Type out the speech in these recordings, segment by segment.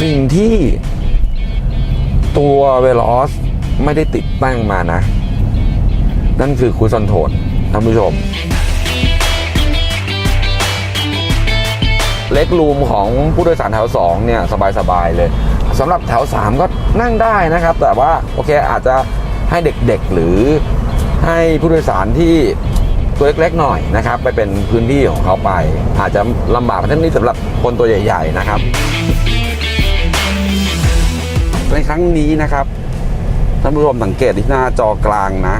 สิ่งที่ตัวเวลอสไม่ได้ติดตั้งมานะ นั่นคือคูซอนโทนท่านผู้ชม เล็กรูมของผู้โดยสารแถว 2 เนี่ย สบายๆเลยสำหรับแถว 3 ก็นั่งได้นะครับ แต่ว่า โอเคอาจจะให้เด็กๆหรือให้ผู้โดยสารที่ ตัวเล็กๆหน่อยนะครับ ไปเป็นพื้นที่ของเขาไป อาจจะลำบากเช่นนี้สำหรับคนตัวใหญ่ ๆ นะครับ ในครั้งนี้นะครับท่านผู้ชมสังเกตที่หน้าจอกลางนะ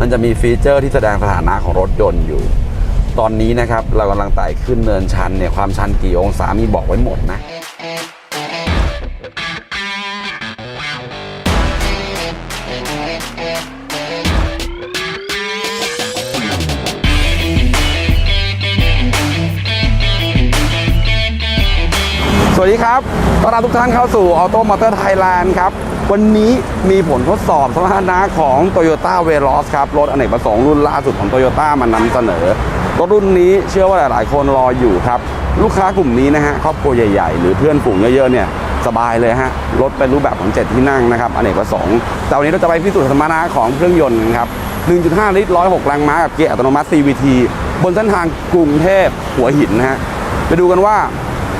มันจะมีฟีเจอร์ที่แสดงสถานะของรถยนต์อยู่ ตอนนี้นะครับ เรากำลังไต่ขึ้นเนินชันเนี่ยความชันกี่องศามีบอกไว้หมดนะ วัสดีครับต้อนรับทุกท่านเข้าสู่ Auto Motor Thailand ครับ วันนี้มีผลทดสอบสมรรถนะของ Toyota Veloz ครับ รถอเนกประสงค์รุ่นล่าสุดของ Toyota มานำเสนอ รถรุ่นนี้เชื่อว่าหลาย ๆ คนรออยู่ครับ ลูกค้ากลุ่มนี้นะฮะ ครอบครัวใหญ่ ๆ หรือเพื่อนฝูงเยอะ ๆ เนี่ย สบายเลยฮะ รถเป็นรูปแบบของ 7 ที่นั่งนะครับอเนกประสงค์ แต่วันนี้เราจะไปพิสูจน์สมรรถนะของเครื่องยนต์กันครับ 1.5 ลิตร 106 แรงม้ากับเกียร์อัตโนมัติ CVT บนเส้นทางกรุงเทพหัวหินนะฮะไปดูกันว่า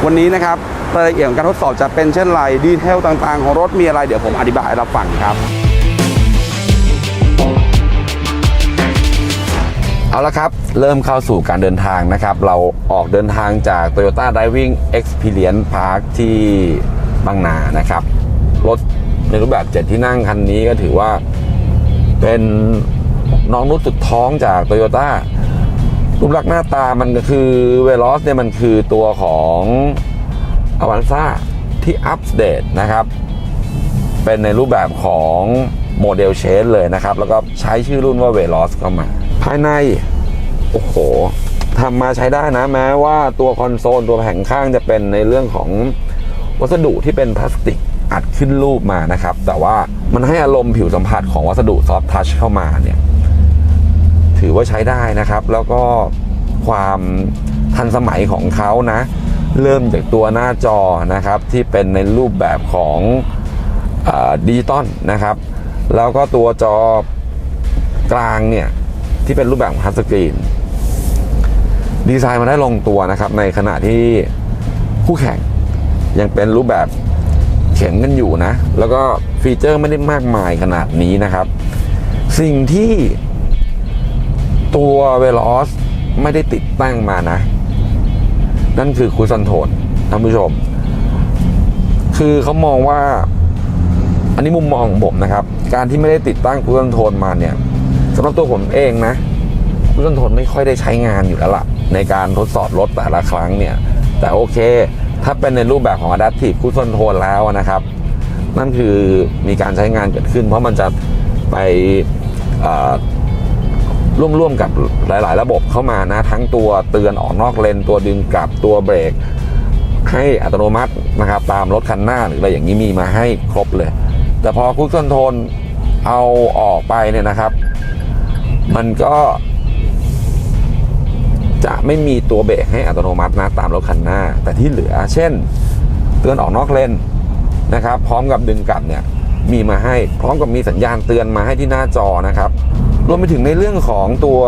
วันนี้นะครับ รายละเอียดของการทดสอบจะเป็นเช่นไรดีเทลต่างๆ ของรถมีอะไรเดี๋ยวผมอธิบายให้เราฟังครับเอาละครับ เริ่มเข้าสู่การเดินทางนะครับ เราออกเดินทางจาก Toyota Driving Experience Park ที่บางนานะครับ รถในรูปแบบ 7 ที่นั่งคันนี้ก็ถือว่าเป็นน้องนุชสุดท้องจาก Toyota รูปลักษณ์หน้าตามันก็คือเวลอสเนี่ยมันคือตัวของ อวันซ่าที่อัปเดตนะครับ เป็นในรูปแบบของโมเดลเชนเลยนะครับ แล้วก็ใช้ชื่อรุ่นว่าเวลอสเข้ามา ภายใน โอ้โหทำมาใช้ได้นะแม้ว่าตัวคอนโซลตัวแผงข้างจะเป็นในเรื่องของวัสดุที่เป็นพลาสติกอัดขึ้นรูปมานะครับ แต่ว่ามันให้อารมณ์ผิวสัมผัสของวัสดุซอฟทัชเข้ามาเนี่ย ถือว่าใช้ได้นะครับ แล้วก็ความทันสมัยของเขานะ เริ่มจากตัวหน้าจอนะครับที่เป็นในรูปแบบของดิจิตอลนะครับ แล้วก็ตัวจอกลางเนี่ย ที่เป็นรูปแบบของทัชสกรีนดีไซน์มาได้ลงตัวนะครับ ในขณะที่คู่แข่งยังเป็นรูปแบบเข็มกันอยู่นะ แล้วก็ฟีเจอร์ไม่ได้มากมายขนาดนี้นะครับ สิ่งที่ตัวเวลอสไม่ได้ติดตั้งมานะ นั่นคือคูซอนโทนท่านผู้ชม คือเขามองว่า อันนี้มุมมองของผมนะครับ การที่ไม่ได้ติดตั้งคูซอนโทนมาเนี่ยสำหรับตัวผมเองนะคูซอนโทนไม่ค่อยได้ใช้งานอยู่แล้วล่ะ ในการทดสอบรถแต่ละครั้งเนี่ย แต่โอเค ถ้าเป็นในรูปแบบของ Adaptive Cruise Control แล้วนะครับ นั่นคือมีการใช้งานเกิดขึ้น เพราะมันจะไปอ่อ ร่วมๆกับหลาย ๆ ระบบเข้ามานะ ทั้งตัวเตือนออกนอกเลนตัวดึงกลับตัวเบรก ให้อัตโนมัตินะครับตามรถคันหน้าหรืออะไรอย่างนี้มีมาให้ครบเลย แต่พอคุ c คอนโทรลเอาออกไปเนี่ยนะครับ มันก็จะไม่มีตัวเบรกให้อัตโนมัตินะตามรถคันหน้า แต่ที่เหลือ เช่น เตือนออกนอกเลนนะครับ พร้อมกับดึงกลับเนี่ยมีมาให้พร้อมกับมีสัญญาณเตือนมาให้ที่หน้าจอนะครับ รวมไปถึงในเรื่องของตัว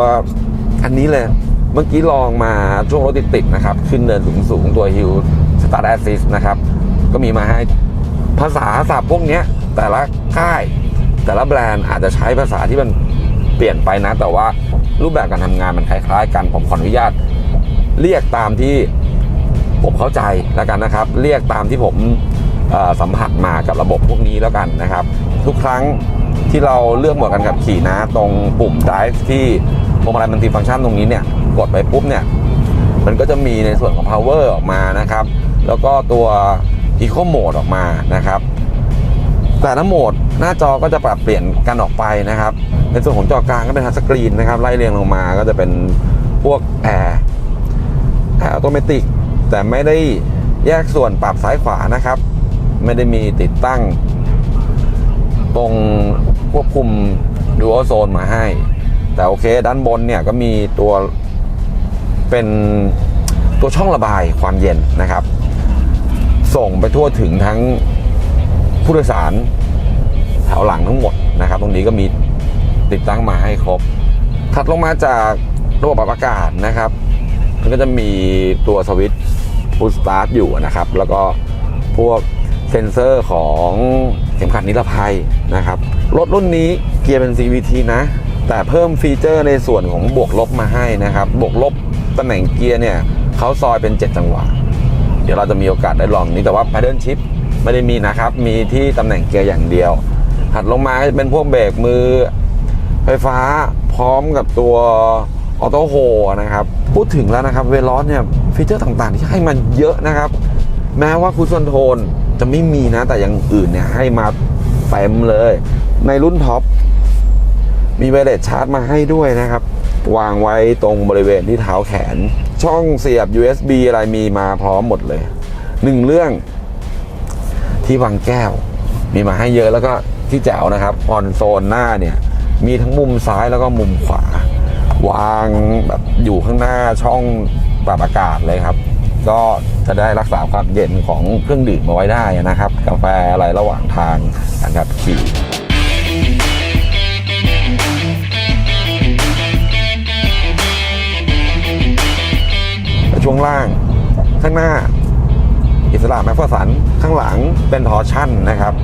อันนี้เลย เมื่อกี้ลองมาช่วงรถติดๆนะครับ ขึ้นเนินสูงๆตัว Hill Start Assist นะครับ ก็มีมาให้ภาษาศัพท์พวกนี้แต่ละค่าย แต่ละแบรนด์อาจจะใช้ภาษาที่มันเปลี่ยนไปนะ แต่ว่ารูปแบบการทำงานมันคล้ายๆ กันผมขออนุญาต เรียกตามที่ผมเข้าใจแล้วกันนะครับ เรียกตามที่ผม สัมผัสมากับระบบพวกนี้แล้วกันนะครับ ทุกครั้งที่เราเลือกโหมดการขับขี่นะ ตรงปุ่ม drive ที่พวงมาลัยมันตีฟังก์ชันตรงนี้เนี่ยกดไปปุ๊บเนี่ยมันก็จะมีในส่วนของ power ออกมานะครับ แล้วก็ตัว eco mode ออกมานะครับ แต่ละโหมดหน้าจอก็จะปรับเปลี่ยนกันออกไปนะครับ ในส่วนของจอกลางก็เป็นทัชสกรีนนะครับไล่เรียงลงมาก็จะเป็นพวกแอร์แอร์ออโตเมติแต่ไม่ได้แยกส่วนปรับซ้ายขวานะครับ ไม่ได้มีติดตั้ง ตรงควบคุมดูโอโซนมาให้ แต่โอเคด้านบนเนี่ยก็มีตัวเป็นตัวช่องระบายความเย็นนะครับ ส่งไปทั่วถึงทั้งผู้โดยสารแถวหลังทั้งหมดนะครับ ตรงนี้ก็มีติดตั้งมาให้ครบ ถัดลงมาจากระบบปรับอากาศนะครับมันก็จะมีตัวสวิตช์พุชสตาร์ทอยู่นะครับ แล้วก็พวก เซนเซอร์ของเข็มขัดนิรภัยนะครับ รถรุ่นนี้เกียร์เป็น CVT นะ แต่เพิ่มฟีเจอร์ในส่วนของบวกลบมาให้นะครับ บวกลบตำแหน่งเกียร์เนี่ยเขาซอยเป็น 7 จังหวะ เดี๋ยวเราจะมีโอกาสได้ลองนี้แต่ว่า paddle shift ไม่ได้มีนะครับ มีที่ตำแหน่งเกียร์อย่างเดียว ถัดลงมาก็จะเป็นพวกเบรกมือไฟฟ้าพร้อมกับตัวออโต้โฮนะครับ พูดถึงแล้วนะครับเวลอสเนี่ยฟีเจอร์ต่างๆ ที่ให้มาเยอะนะครับ แม้ว่าคูซอนโทน จะไม่มีนะ แต่อย่างอื่นเนี่ยให้มาเต็มเลย ในรุ่นท็อปมีไวเลสชาร์จมาให้ด้วยนะครับ วางไว้ตรงบริเวณที่เท้าแขน ช่องเสียบ USB อะไรมีมาพร้อมหมดเลยหนึ่งเรื่องที่วางแก้ว มีมาให้เยอะแล้วก็ที่แจ๋วนะครับออนโซนหน้าเนี่ย มีทั้งมุมซ้ายแล้วก็มุมขวา วางแบบอยู่ข้างหน้าช่องปรับอากาศเลยครับ ก็จะได้รักษาความเย็นของเครื่องดื่มเอาไว้ได้นะครับ กาแฟอะไรระหว่างทางการขับขี่ช่วงล่างข้างหน้า อิสระแม็กฟอสันข้างหลังเป็นทอร์ชั่นนะครับ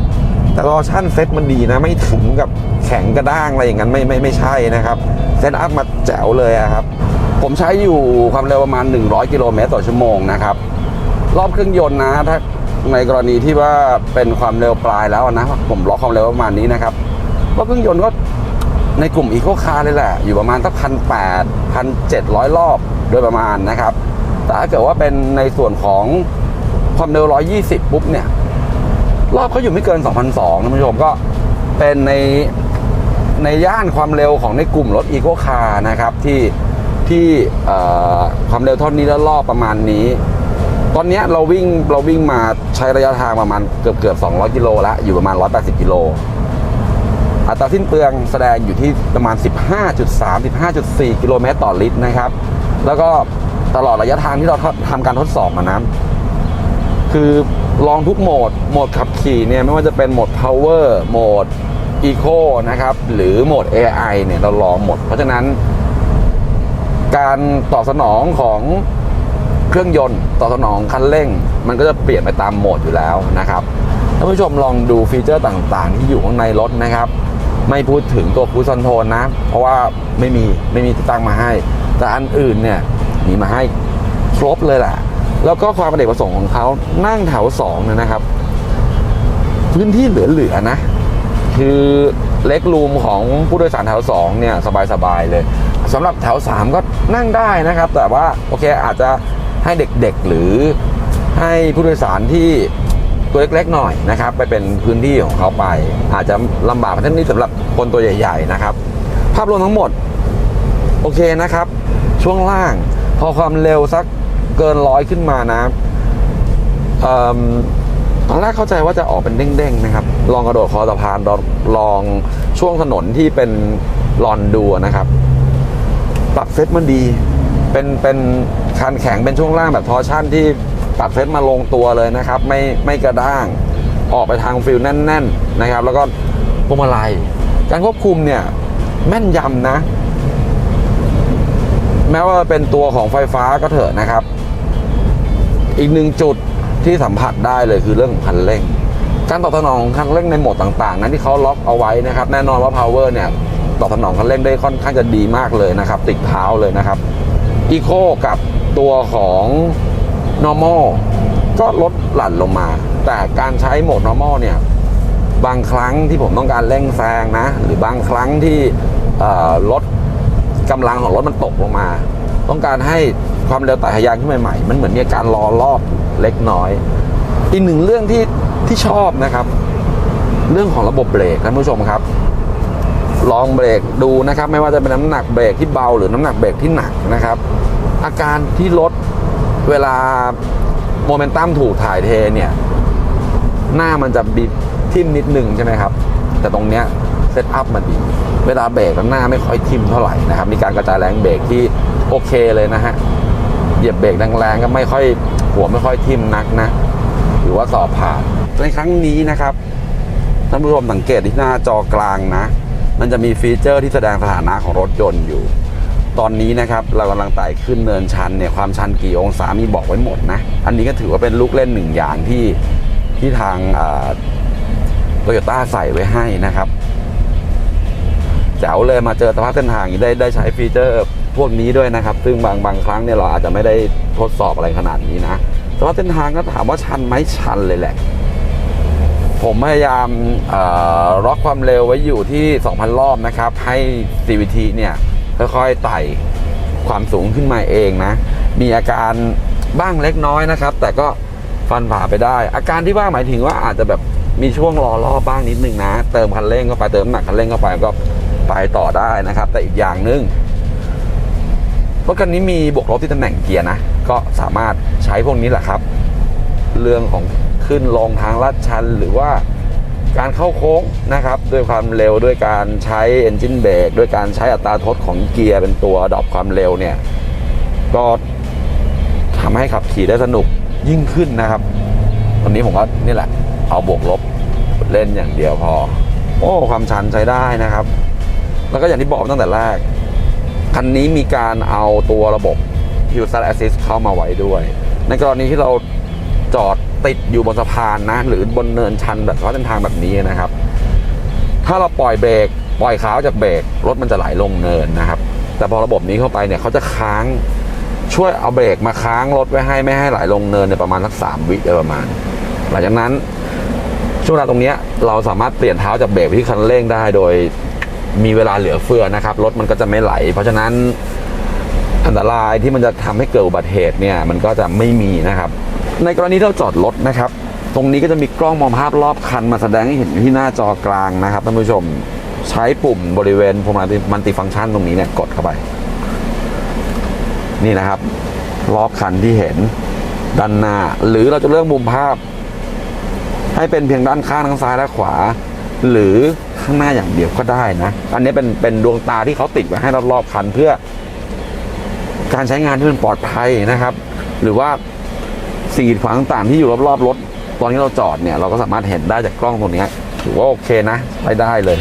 แต่ทอร์ชั่นเซ็ตมันดีนะ ไม่ถึงกับแข็งกระด้างอะไรอย่างนั้นไม่ไม่ไม่ใช่นะครับ เซ็ตอัพมาแจ๋วเลยอะครับ ผมใช้อยู่ความเร็วประมาณ 100 กิโลเมตรต่อชั่วโมงนะครับ รอบเครื่องยนต์นะถ้าในกรณีที่ว่าเป็นความเร็วปลายแล้วนะ ผมล็อกความเร็วประมาณนี้นะครับรอบเครื่องยนต์ก็ในกลุ่มอีโคคาร์เลยแหละ อยู่ประมาณสักพันแปดพันเจ็ดร้อยรอบโดยประมาณนะครับ แต่ถ้าเกิดว่าเป็นในส่วนของความเร็ว 120 ปุ๊บเนี่ย รอบเขาอยู่ไม่เกิน2,200นะคุณผู้ชมก็เป็นในในย่านความเร็วของในกลุ่มรถอีโคคาร์นะครับ ที่ ที่ความเร็วเท่านี้แล้วรอบประมาณนี้ ตอนนี้เราวิ่งเราวิ่งมาใช้ระยะทางประมาณเกือบเกือบ200 กิโลแล้วอยู่ประมาณ 180 กิโลอัตราสิ้นเปลืองแสดงอยู่ที่ประมาณ 15.3 15.4 กิโลเมตรต่อลิตรนะครับ แล้วก็ตลอดระยะทางที่เราทำการทดสอบมานะ คือลองทุกโหมด โหมดขับขี่เนี่ยไม่ว่าจะเป็นโหมด power โหมด eco นะครับ หรือโหมด AI เนี่ยเราลองหมด เพราะฉะนั้น การตอบสนองของเครื่องยนต์ตอบสนองคันเร่ง มันก็จะเปลี่ยนไปตามโหมดอยู่แล้วนะครับท่านผู้ชมลองดูฟีเจอร์ต่างๆ ที่อยู่ข้างในรถนะครับ ไม่พูดถึงตัวคูซอนโทนนะ เพราะว่าไม่มีไม่มีติดตั้งมาให้ แต่อันอื่นเนี่ยมีมาให้ครบเลยแหละแล้วก็ความประเดกประสงค์ของเขานั่งแถวสองเนี่ยนะครับ พื้นที่เหลือๆนะ คือเล็กรูมของผู้โดยสารแถว2เนี่ยสบายๆเลย สำหรับแถว 3 ก็นั่งได้นะครับ แต่ว่าโอเคอาจจะให้เด็กๆหรือให้ผู้โดยสารที่ตัวเล็กๆหน่อยนะครับ ไปเป็นพื้นที่ของเขาไป อาจจะลำบากเท่านี้สำหรับคนตัวใหญ่ๆนะครับ ภาพรวมทั้งหมดโอเคนะครับ ช่วงล่างพอความเร็วสักเกินร้อยขึ้นมานะเอิ่มตอนแรกเข้าใจว่าจะออกเป็นเด้งๆนะครับ ลองกระโดดคอสะพานลองลองช่วงถนนที่เป็นลอนดูนะครับ ปรับเซตมันดี เป็นเป็นคันแข็งเป็นช่วงล่างแบบทอร์ชั่นที่ปรับเซตมาลงตัวเลยนะครับ ไม่ไม่กระด้าง ออกไปทางฟิลแน่น ๆนะครับ แล้วก็พวงมาลัยการควบคุมเนี่ยแม่นยำนะ แม้ว่าเป็นตัวของไฟฟ้าก็เถอะนะครับ อีกหนึ่งจุดที่สัมผัสได้เลยคือเรื่องของคันเร่งการตอบสนองของคันเร่งในโหมดต่างๆ นั้นที่เขาล็อกเอาไว้นะครับ แน่นอนว่า power เนี่ย ตอบสนองคันเร่งได้ค่อนข้างจะดีมากเลยนะครับ ติดเท้าเลยนะครับ eco กับตัวของ normal ก็ลดหลั่นลงมา แต่การใช้โหมด normal เนี่ย บางครั้งที่ผมต้องการเร่งแซงนะ หรือบางครั้งที่รถกำลังของรถมันตกลงมา ต้องการให้ความเร็วไต่ทะยานขึ้นใหม่ๆ มันเหมือนมีการรอรอบเล็กน้อย อีกหนึ่งเรื่องที่ที่ชอบนะครับ เรื่องของระบบเบรกท่านผู้ชมครับ ลองเบรกดูนะครับ ไม่ว่าจะเป็นน้ำหนักเบรกที่เบาหรือน้ำหนักเบรกที่หนักนะครับ อาการที่รถเวลาโมเมนตัมถูกถ่ายเทเนี่ยหน้ามันจะบิดทิ่มนิดนึงใช่ไหมครับ แต่ตรงเนี้ยเซตอัพมาดี เวลาเบรกแล้วหน้าไม่ค่อยทิ่มเท่าไหร่นะครับ มีการกระจายแรงเบรกที่โอเคเลยนะฮะ เหยียบเบรกแรงๆก็ไม่ค่อยหัวไม่ค่อยทิ่มนักนะ หรือว่าสอบผ่าน ในครั้งนี้นะครับท่านผู้ชมสังเกตที่หน้าจอกลางนะ มันจะมีฟีเจอร์ที่แสดงสถานะของรถยนต์อยู่ ตอนนี้นะครับเรากำลังไต่ขึ้นเนินชันเนี่ยความชันกี่องศามีบอกไว้หมดนะ อันนี้ก็ถือว่าเป็นลูกเล่นหนึ่งอย่างที่ที่ทางโตโยต้าใส่ไว้ให้นะครับแจ๋วเลยมาเจอสภาพเส้นทางได้ได้ใช้ฟีเจอร์พวกนี้ด้วยนะครับ ซึ่งบางบางครั้งเนี่ยเราอาจจะไม่ได้ทดสอบอะไรขนาดนี้นะสภาพเส้นทางก็ถามว่าชันไหมชันเลยแหละ ผมพยายามเอ่อล็อกความเร็วไว้อยู่ที่ 2,000 รอบนะครับ ให้ CVT เนี่ยค่อยๆไต่ความสูงขึ้นมาเองนะ มีอาการบ้างเล็กน้อยนะครับ แต่ก็ฟันผ่าไปได้ อาการที่ว่าหมายถึงว่าอาจจะแบบมีช่วงรอรอบบ้างนิดนึงนะ เติมคันเร่งเข้าไปเติมหนักคันเร่งเข้าไปก็ไปต่อได้นะครับ แต่อีกอย่างหนึ่งรถคันนี้มีบวกลบที่ตำแหน่งเกียร์นะ ก็สามารถใช้พวกนี้แหละครับ เรื่องของ ขึ้นลงทางลาดชันหรือว่าการเข้าโค้งนะครับ ด้วยความเร็วด้วยการใช้ engine brake ด้วยการใช้อัตราทดของเกียร์เป็นตัวดรอปความเร็วเนี่ย ก็ทำให้ขับขี่ได้สนุกยิ่งขึ้นนะครับตอนนี้ผมก็นี่แหละ เอาบวกลบเล่นอย่างเดียวพอ โอ้ความชันใช้ได้นะครับ แล้วก็อย่างที่บอกตั้งแต่แรก คันนี้มีการเอาตัวระบบ Hill Start Assist เข้ามาไว้ด้วย ในกรณีที่เราจอด ติดอยู่บนสะพานนะ หรือบนเนินชันแบบเส้นทางแบบนี้นะครับ ถ้าเราปล่อยเบรกปล่อยขาจากเบรกรถมันจะไหลลงเนินนะครับ แต่พอระบบนี้เข้าไปเนี่ยเขาจะค้างช่วยเอาเบรกมาค้างรถไว้ให้ไม่ให้ไหลลงเนินในประมาณสักสามวิโดยประมาณ หลังจากนั้นช่วงเวลาตรงนี้เราสามารถเปลี่ยนเท้าจากเบรกไปที่คันเร่งได้โดยมีเวลาเหลือเฟือนะครับรถมันก็จะไม่ไหล เพราะฉะนั้นอันตรายที่มันจะทำให้เกิดอุบัติเหตุเนี่ยมันก็จะไม่มีนะครับ ในกรณีที่เราจอดรถนะครับ ตรงนี้ก็จะมีกล้องมองภาพรอบคันมาแสดงให้เห็นที่หน้าจอกลางนะครับท่านผู้ชมใช้ปุ่มบริเวณพวงมาลัยมัลติฟังก์ชันตรงนี้เนี่ยกดเข้าไป นี่นะครับ รอบคันที่เห็นด้านหน้า หรือเราจะเลือกมุมภาพ ให้เป็นเพียงด้านข้างทั้งซ้ายและขวา หรือข้างหน้าอย่างเดียวก็ได้นะ อันนี้เป็นเป็นดวงตาที่เขาติดไว้ให้รอบๆคันเพื่อ การใช้งานที่มันปลอดภัยนะครับ หรือว่า สิ่งกีดขวางต่างๆที่อยู่รอบๆรถ ตอนที่เราจอดเนี่ยเราก็สามารถเห็นได้จากกล้องตรงนี้ถือว่าโอเคนะไปได้เลย